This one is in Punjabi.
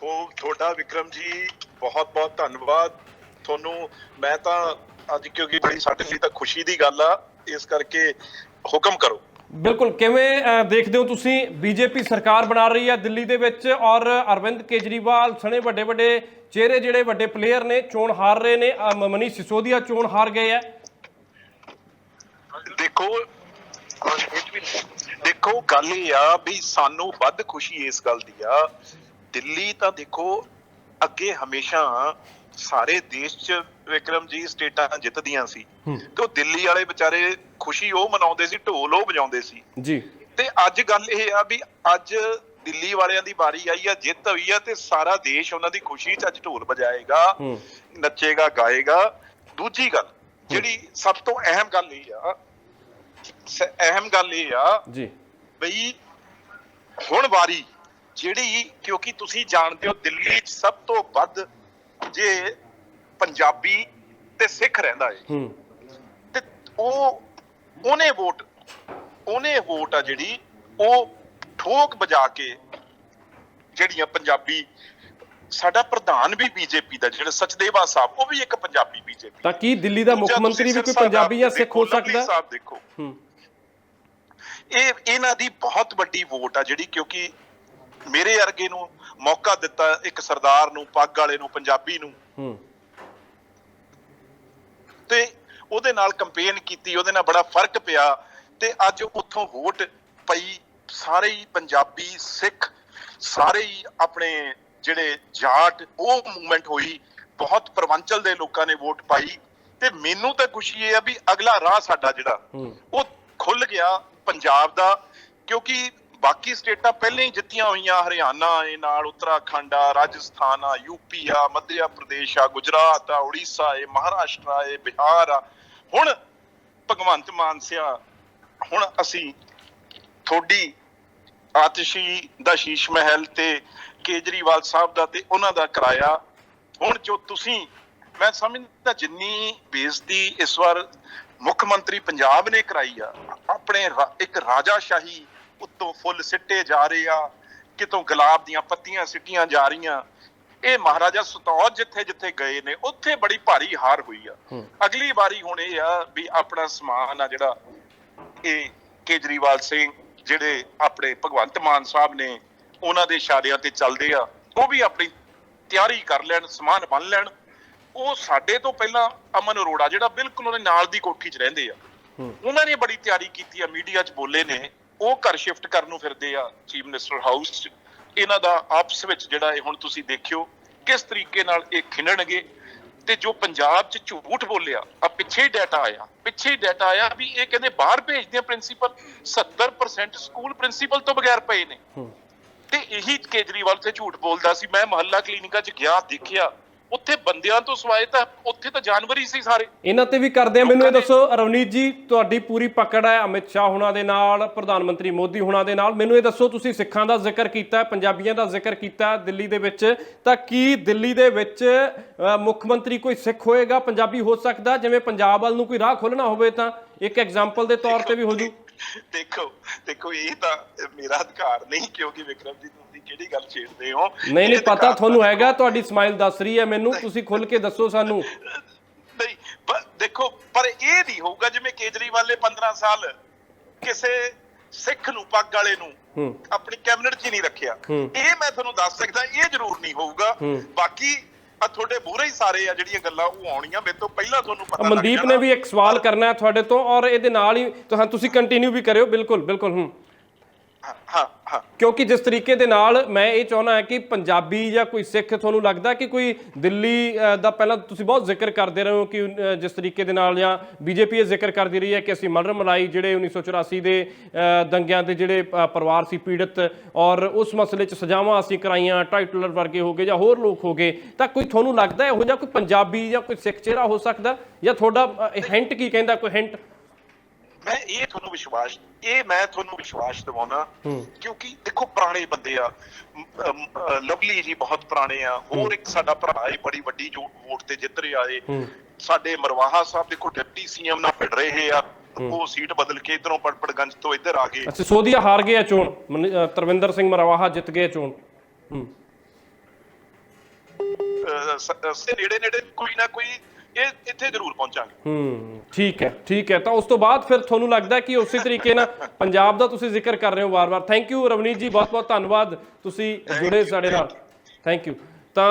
ਥੋ ਤੁਹਾਡਾ ਵਿਕਰਮ ਜੀ ਬਹੁਤ ਬਹੁਤ ਧੰਨਵਾਦ। ਤੁਹਾਨੂੰ ਮੈਂ ਤਾਂ ਅੱਜ ਕਿਉਂਕਿ ਬੜੀ ਸਾਡੇ ਲਈ ਤਾਂ ਖੁਸ਼ੀ ਦੀ ਗੱਲ ਆ ਇਸ ਕਰਕੇ ਹੁਕਮ ਕਰੋ। ਬਿਲਕੁਲ ਕਿਵੇਂ ਦੇਖਦੇ ਹੋ ਤੁਸੀਂ ਬੀਜੇਪੀ ਸਰਕਾਰ ਬਣਾ ਰਹੀ ਹੈ ਦਿੱਲੀ ਦੇ ਵਿੱਚ ਔਰ ਅਰਵਿੰਦ ਕੇਜਰੀਵਾਲ ਸਣੇ ਵੱਡੇ ਵੱਡੇ ਚਿਹਰੇ ਜਿਹੜੇ ਵੱਡੇ ਪਲੇਅਰ ਨੇ ਚੋਣ ਹਾਰ ਰਹੇ ਨੇ ਅਹ, ਮ- ਮਨੀਸ਼ ਸਿਸੋਦੀਆ ਚੋਣ ਹਾਰ ਗਏ ਆ। ਦੇਖੋ ਦੇਖੋ ਗੱਲ ਇਹ ਆ ਵੀ ਸਾਨੂੰ ਵੱਧ ਖੁਸ਼ੀ ਇਸ ਗੱਲ ਦੀ ਆ ਦਿੱਲੀ ਤਾਂ ਦੇਖੋ ਅੱਗੇ ਹਮੇਸ਼ਾ ਸਾਰੇ ਦੇਸ਼ 'ਚ ਵਿਕਰਮ ਜੀ ਸਟੇਟਾਂ ਜਿੱਤਦੀਆਂ ਸੀ। ਤੇ ਉਹ ਦਿੱਲੀ ਵਾਲੇ ਵਿਚਾਰੇ ਖੁਸ਼ੀ ਉਹ ਮਨਾਉਂਦੇ ਸੀ ਢੋਲ ਉਹ ਵਜਾਉਂਦੇ ਸੀ। ਜੀ। ਤੇ ਅੱਜ ਗੱਲ ਇਹ ਆ ਵੀ ਅੱਜ ਦਿੱਲੀ ਵਾਲਿਆਂ ਦੀ ਵਾਰੀ ਆਈ ਆ ਜਿੱਤ ਹੋਈ ਆ ਤੇ ਸਾਰਾ ਦੇਸ਼ ਉਹਨਾਂ ਦੀ ਖੁਸ਼ੀ 'ਚ ਅੱਜ ਢੋਲ ਵਜਾਏਗਾ ਨੱਚੇਗਾ ਗਾਏਗਾ। ਦੂਜੀ ਗੱਲ ਜਿਹੜੀ ਸਭ ਤੋਂ ਅਹਿਮ ਗੱਲ ਇਹ ਆ ਅਹਿਮ ਗੱਲ ਇਹ ਆ ਜੀ। ਬਈ ਹੁਣ ਵਾਰੀ ਜਿਹੜੀ ਕਿਉਂਕਿ ਤੁਸੀਂ ਜਾਣਦੇ ਹੋ ਦਿੱਲੀ 'ਚ ਸਭ ਤੋਂ ਵੱਧ ਜੇ ਪੰਜਾਬੀ ਤੇ ਸਿੱਖ ਰਹਿੰਦਾ ਹੂੰ। ਤੇ ਉਹ ਉਹਨੇ ਵੋਟ ਉਹਨੇ ਵੋਟ ਆ ਜਿਹੜੀ ਉਹ ਠੋਕ ਵਜਾ ਕੇ ਜਿਹੜੀਆਂ ਪੰਜਾਬੀ ਸਾਡਾ ਪ੍ਰਧਾਨ ਵੀ ਬੀਜੇਪੀ ਦਾ ਜਿਹੜਾ ਸਚਦੇਵਾ ਸਾਹਿਬ ਉਹ ਵੀ ਇੱਕ ਪੰਜਾਬੀ ਬੀਜੇਪੀ ਤਾਂ ਕੀ ਦਿੱਲੀ ਦਾ ਮੁੱਖ ਮੰਤਰੀ ਵੀ ਕੋਈ ਪੰਜਾਬੀ ਜਾਂ ਸਿੱਖ ਹੋ ਸਕਦਾ? ਸਾਹਿਬ ਦੇਖੋ। ਇਹ ਇਹਨਾਂ ਦੀ ਬਹੁਤ ਵੱਡੀ ਵੋਟ ਆ ਜਿਹੜੀ ਕਿਉਂਕਿ ਮੇਰੇ ਵਰਗੇ ਨੂੰ ਮੌਕਾ ਦਿੱਤਾ ਇੱਕ ਸਰਦਾਰ ਨੂੰ ਪੱਗ ਵਾਲੇ ਨੂੰ ਪੰਜਾਬੀ ਨੂੰ। ਹੂੰ। ਤੇ ਉਹਦੇ ਨਾਲ ਕੰਪੇਨ ਕੀਤੀ ਉਹਦੇ ਨਾਲ ਬੜਾ ਫ਼ਰਕ ਪਿਆ ਤੇ ਅੱਜ ਉੱਥੋਂ ਵੋਟ ਪਈ ਸਾਰੇ ਹੀ ਪੰਜਾਬੀ ਸਿੱਖ ਸਾਰੇ ਹੀ ਆਪਣੇ ਜਿਹੜੇ ਜਾਟ ਉਹ ਮੂਵਮੈਂਟ ਹੋਈ ਬਹੁਤ ਪ੍ਰਵੰਚਲ ਦੇ ਲੋਕਾਂ ਨੇ ਵੋਟ ਪਾਈ ਤੇ ਮੈਨੂੰ ਤਾਂ ਖੁਸ਼ੀ ਇਹ ਆ ਵੀ ਅਗਲਾ ਰਾਹ ਸਾਡਾ ਜਿਹੜਾ ਉਹ ਖੁੱਲ ਗਿਆ ਪੰਜਾਬ ਦਾ ਕਿਉਂਕਿ ਬਾਕੀ ਸਟੇਟਾਂ ਪਹਿਲਾਂ ਹੀ ਜਿੱਤੀਆਂ ਹੋਈਆਂ, ਹਰਿਆਣਾ ਏ ਨਾਲ ਉੱਤਰਾਖੰਡ ਆ, ਰਾਜਸਥਾਨ ਆ ਯੂਪੀ ਆ, ਮੱਧਿਆ ਪ੍ਰਦੇਸ਼ ਆ, ਗੁਜਰਾਤ ਆ, ਉੜੀਸਾ ਏ ਮਹਾਰਾਸ਼ਟਰ ਏ ਬਿਹਾਰ ਆ। ਹੁਣ ਭਗਵੰਤ ਮਾਨ ਸਿਆ, ਹੁਣ ਅਸੀਂ ਥੋੜੀ ਆਤਸ਼ੀ ਦਾ ਸ਼ੀਸ਼ ਮਹਿਲ ਤੇ ਕੇਜਰੀਵਾਲ ਸਾਹਿਬ ਦਾ ਤੇ ਉਹਨਾਂ ਦਾ ਕਰਾਇਆ। ਹੁਣ ਜੋ ਤੁਸੀਂ, ਮੈਂ ਸਮਝਦਾ ਜਿੰਨੀ ਬੇਇੱਜ਼ਤੀ ਇਸ ਵਾਰ ਮੁੱਖ ਮੰਤਰੀ ਪੰਜਾਬ ਨੇ ਕਰਾਈ ਆ, ਆਪਣੇ ਰਾ- ਇੱਕ ਰਾਜਾਸ਼ਾਹੀ ਉੱਤੋਂ ਫੁੱਲ ਸਿੱਟੇ ਜਾ ਰਹੇ ਆ ਕਿਤੋਂ ਗੁਲਾਬ ਦੀਆਂ ਪੱਤੀਆਂ ਸਿੱਟੀਆਂ ਜਾ ਰਹੀਆਂ। ਇਹ ਮਹਾਰਾਜਾ ਸਤੌਜ ਜਿੱਥੇ ਜਿੱਥੇ ਗਏ ਨੇ ਉੱਥੇ ਬੜੀ ਭਾਰੀ ਹਾਰ ਹੋਈ ਆ। ਅਗਲੀ ਵਾਰੀ ਹੁਣ ਇਹ ਆ ਵੀ ਆਪਣਾ ਸਮਾਨ ਆ ਜਿਹੜਾ ਇਹ ਕੇਜਰੀਵਾਲ ਸਿੰਘ ਜਿਹੜੇ ਆਪਣੇ ਭਗਵੰਤ ਮਾਨ ਸਾਹਿਬ ਨੇ ਉਹਨਾਂ ਦੇ ਇਸ਼ਾਰਿਆਂ ਤੇ ਚੱਲਦੇ ਆ ਉਹ ਵੀ ਆਪਣੀ ਤਿਆਰੀ ਕਰ ਲੈਣ ਸਮਾਨ ਬੰਨ ਲੈਣ। ਉਹ ਸਾਡੇ ਤੋਂ ਪਹਿਲਾਂ ਅਮਨ ਅਰੋੜਾ ਜਿਹੜਾ ਬਿਲਕੁਲ ਉਹਦੇ ਨਾਲ ਦੀ ਕੋਠੀ 'ਚ ਰਹਿੰਦੇ ਆ। ਉਹਨਾਂ ਨੇ ਬੜੀ ਤਿਆਰੀ ਕੀਤੀ ਆ ਮੀਡੀਆ 'ਚ ਬੋਲੇ ਨੇ। ਉਹ ਘਰ ਸ਼ਿਫਟ ਕਰਨ ਨੂੰ ਫਿਰਦੇ ਆ ਚੀਫ ਮਿਨਿਸਟਰ ਹਾਊਸ 'ਚ। ਇਹਨਾਂ ਦਾ ਆਪਸ ਵਿੱਚ ਜਿਹੜਾ ਇਹ ਹੁਣ ਤੁਸੀਂ ਦੇਖਿਓ ਕਿਸ ਤਰੀਕੇ ਨਾਲ ਇਹ ਖਿੰਡਣਗੇ ਤੇ ਜੋ ਪੰਜਾਬ 'ਚ ਝੂਠ ਬੋਲਿਆ ਆ ਪਿੱਛੇ ਹੀ ਡਾਟਾ ਆਇਆ ਪਿੱਛੇ ਹੀ ਡਾਟਾ ਆਇਆ ਵੀ ਇਹ ਕਹਿੰਦੇ ਬਾਹਰ ਭੇਜਦੇ ਆ ਪ੍ਰਿੰਸੀਪਲ 70% ਸਕੂਲ ਪ੍ਰਿੰਸੀਪਲ ਤੋਂ ਬਗੈਰ ਪਏ ਨੇ। ਤੇ ਇਹੀ ਕੇਜਰੀਵਾਲ ਤੇ ਝੂਠ ਬੋਲਦਾ ਸੀ। ਮੈਂ ਮਹੱਲਾ ਕਲੀਨਿਕਾਂ 'ਚ ਗਿਆ ਦੇਖਿਆ ਉੱਥੇ ਬੰਦਿਆਂ ਤੋਂ ਸਵਾਏ ਤਾਂ ਉੱਥੇ ਤਾਂ ਜਾਨਵਰ ਹੀ ਸੀ ਸਾਰੇ। ਇਹਨਾਂ ਤੇ ਵੀ ਕਰਦੇ ਆ। ਮੈਨੂੰ ਇਹ ਦੱਸੋ ਰਵਨੀਤ ਜੀ ਤੁਹਾਡੀ ਪੂਰੀ ਪਕੜ ਹੈ ਅਮਿਤ ਸ਼ਾਹ ਹੁਣਾਂ ਦੇ ਨਾਲ ਪ੍ਰਧਾਨ ਮੰਤਰੀ ਮੋਦੀ ਹੁਣਾਂ ਦੇ ਨਾਲ। ਮੈਨੂੰ ਇਹ ਦੱਸੋ ਤੁਸੀਂ ਸਿੱਖਾਂ ਦਾ ਜ਼ਿਕਰ ਕੀਤਾ ਪੰਜਾਬੀਆਂ ਦਾ ਜ਼ਿਕਰ ਕੀਤਾ ਦਿੱਲੀ ਦੇ ਵਿੱਚ। ਤਾਂ ਕੀ ਦਿੱਲੀ ਦੇ ਵਿੱਚ ਮੁੱਖ ਮੰਤਰੀ ਕੋਈ ਸਿੱਖ ਹੋਏਗਾ ਪੰਜਾਬੀ ਹੋ ਸਕਦਾ? ਜਿਵੇਂ ਪੰਜਾਬ ਵੱਲ ਨੂੰ ਕੋਈ ਰਾਹ ਖੋਲਣਾ ਹੋਵੇ ਤਾਂ ਇੱਕ ਐਗਜ਼ਾਮਪਲ ਦੇ ਤੌਰ ਤੇ ਵੀ ਹੋ ਜੂ। ਦੇਖੋ ਦੇਖੋ ਇਹ ਤਾਂ ਮੇਰਾ ਅਧਿਕਾਰ ਨਹੀਂ ਕਿਉਂਕਿ ਵਿਕਰਮ ਜੀ ਤੁਸੀਂ ਕਿਹੜੀ ਗੱਲ ਛੇੜਦੇ ਹੋ? ਨਹੀਂ ਨਹੀਂ ਪਤਾ ਤੁਹਾਨੂੰ ਹੈਗਾ ਤੁਹਾਡੀ ਸਮਾਈਲ ਦੱਸ ਰਹੀ ਹੈ ਮੈਨੂੰ ਤੁਸੀਂ ਖੁੱਲ ਕੇ ਦੱਸੋ ਸਾਨੂੰ। ਨਹੀਂ ਦੇਖੋ ਪਰ ਇਹ ਨਹੀਂ ਹੋਊਗਾ ਜਿਵੇਂ ਕੇਜਰੀਵਾਲ ਨੇ 15 ਸਾਲ ਕਿਸੇ ਸਿੱਖ ਨੂੰ ਪੱਗ ਵਾਲੇ ਨੂੰ ਆਪਣੀ ਕੈਬਨਿਟ 'ਚ ਨਹੀਂ ਰੱਖਿਆ। ਇਹ ਮੈਂ ਤੁਹਾਨੂੰ ਦੱਸ ਸਕਦਾ ਇਹ ਜ਼ਰੂਰ ਨਹੀਂ ਹੋਊਗਾ। ਬਾਕੀ ਆ ਤੁਹਾਡੇ ਮੂਹਰੇ ਹੀ ਸਾਰੇ ਆ ਜਿਹੜੀਆਂ ਗੱਲਾਂ ਉਹ ਆਉਣੀਆਂ ਮੇਰੇ ਤੋਂ ਪਹਿਲਾਂ ਤੁਹਾਨੂੰ ਪਤਾ ਮਨਦੀਪ ਨੇ। ਵੀ ਇੱਕ ਸਵਾਲ ਕਰਨਾ ਹੈ ਤੁਹਾਡੇ ਤੋਂ ਔਰ ਇਹਦੇ ਨਾਲ ਹੀ ਤੁਸੀਂ ਕੰਟੀਨਿਊ ਵੀ ਕਰਿਓ ਬਿਲਕੁਲ ਬਿਲਕੁਲ ਹੂੰ। ਹਾਂ ਹਾਂ ਕਿਉਂਕਿ ਜਿਸ ਤਰੀਕੇ ਦੇ ਨਾਲ ਮੈਂ ਇਹ ਚਾਹੁੰਦਾ ਹਾਂ ਕਿ ਪੰਜਾਬੀ ਜਾਂ ਕੋਈ ਸਿੱਖ ਤੁਹਾਨੂੰ ਲੱਗਦਾ ਕਿ ਕੋਈ ਦਿੱਲੀ ਦਾ ਪਹਿਲਾਂ ਤੁਸੀਂ ਬਹੁਤ ਜ਼ਿਕਰ ਕਰਦੇ ਰਹੇ ਹੋ ਕਿ ਜਿਸ ਤਰੀਕੇ ਦੇ ਨਾਲ ਜਾਂ ਬੀਜੇਪੀ ਇਹ ਜ਼ਿਕਰ ਕਰਦੀ ਰਹੀ ਹੈ ਕਿ ਅਸੀਂ ਮਲਰ ਮਲਾਈ ਜਿਹੜੇ 1984 ਦੇ ਦੰਗਿਆਂ ਦੇ ਜਿਹੜੇ ਪਰਿਵਾਰ ਸੀ ਪੀੜਤ ਔਰ ਉਸ ਮਸਲੇ 'ਚ ਸਜ਼ਾਵਾਂ ਅਸੀਂ ਕਰਾਈਆਂ ਟਾਈਟਲਰ ਵਰਗੇ ਹੋ ਗਏ ਜਾਂ ਹੋਰ ਲੋਕ ਹੋ ਗਏ, ਤਾਂ ਕੋਈ ਤੁਹਾਨੂੰ ਲੱਗਦਾ ਇਹੋ ਜਿਹਾ ਕੋਈ ਪੰਜਾਬੀ ਜਾਂ ਕੋਈ ਸਿੱਖ ਚਿਹਰਾ ਹੋ ਸਕਦਾ? ਜਾਂ ਤੁਹਾਡਾ ਹਿੰਟ ਕੀ ਕਹਿੰਦਾ, ਕੋਈ ਹਿੰਟ ਮੈਂ ਇਹ ਤੁਹਾਨੂੰ ਵਿਸ਼ਵਾਸ ਇਹ ਮੈਂ ਤੁਹਾਨੂੰ ਵਿਸ਼ਵਾਸ ਦਿਵਾਉਣਾ। ਕਿਉਂਕਿ ਦੇਖੋ ਪੁਰਾਣੇ ਬੰਦੇ ਆ ਲਵਲੀ ਜੀ ਬਹੁਤ ਪੁਰਾਣੇ ਆ ਹੋਰ ਇੱਕ ਸਾਡਾ ਭਰਾ ਹੈ ਬੜੀ ਵੱਡੀ ਜੋ ਵੋਟ ਤੇ ਜਿੱਤ ਰਿਹਾ ਏ। ਸਾਡੇ ਮਰਵਾਹਾ ਸਾਹਿਬ ਦੇਖੋ ਡਿਪਟੀ ਸੀਐਮ ਨਾਲ ਭਿੜ ਰਹੇ ਆ ਉਹ ਸੀਟ ਬਦਲ ਕੇ ਇਧਰੋਂ ਪੜਪੜਗੰਜ ਤੋਂ ਇੱਧਰ ਆ ਗਏ। ਅੱਛਾ ਸੋਧੀਆ ਹਾਰ ਗਏ ਆ ਚੋਣ ਤਰਵਿੰਦਰ ਸਿੰਘ ਮਰਵਾਹਾ ਜਿੱਤ ਗਏ ਚੋਣ। ਹੂੰ। ਸੇ ਨੇੜੇ ਨੇੜੇ ਕੋਈ ਨਾ ਕੋਈ ਇਹ ਇੱਥੇ ਜ਼ਰੂਰ ਪਹੁੰਚਾਂਗੇ। ਹੂੰ ਠੀਕ ਹੈ ਠੀਕ ਹੈ। ਤਾਂ ਉਸ ਤੋਂ ਬਾਅਦ ਫਿਰ ਤੁਹਾਨੂੰ ਲੱਗਦਾ ਕਿ ਉਸੇ ਤਰੀਕੇ ਨਾਲ ਪੰਜਾਬ ਦਾ ਤੁਸੀਂ ਜ਼ਿਕਰ ਕਰ ਰਹੇ ਹੋ ਵਾਰ-ਵਾਰ। ਥੈਂਕ ਯੂ ਰਵਨੀਤ ਜੀ ਬਹੁਤ-ਬਹੁਤ ਧੰਨਵਾਦ। ਤੁਸੀਂ ਜੁੜੇ ਸਾਡੇ ਨਾਲ। ਥੈਂਕ ਯੂ ਤਾਂ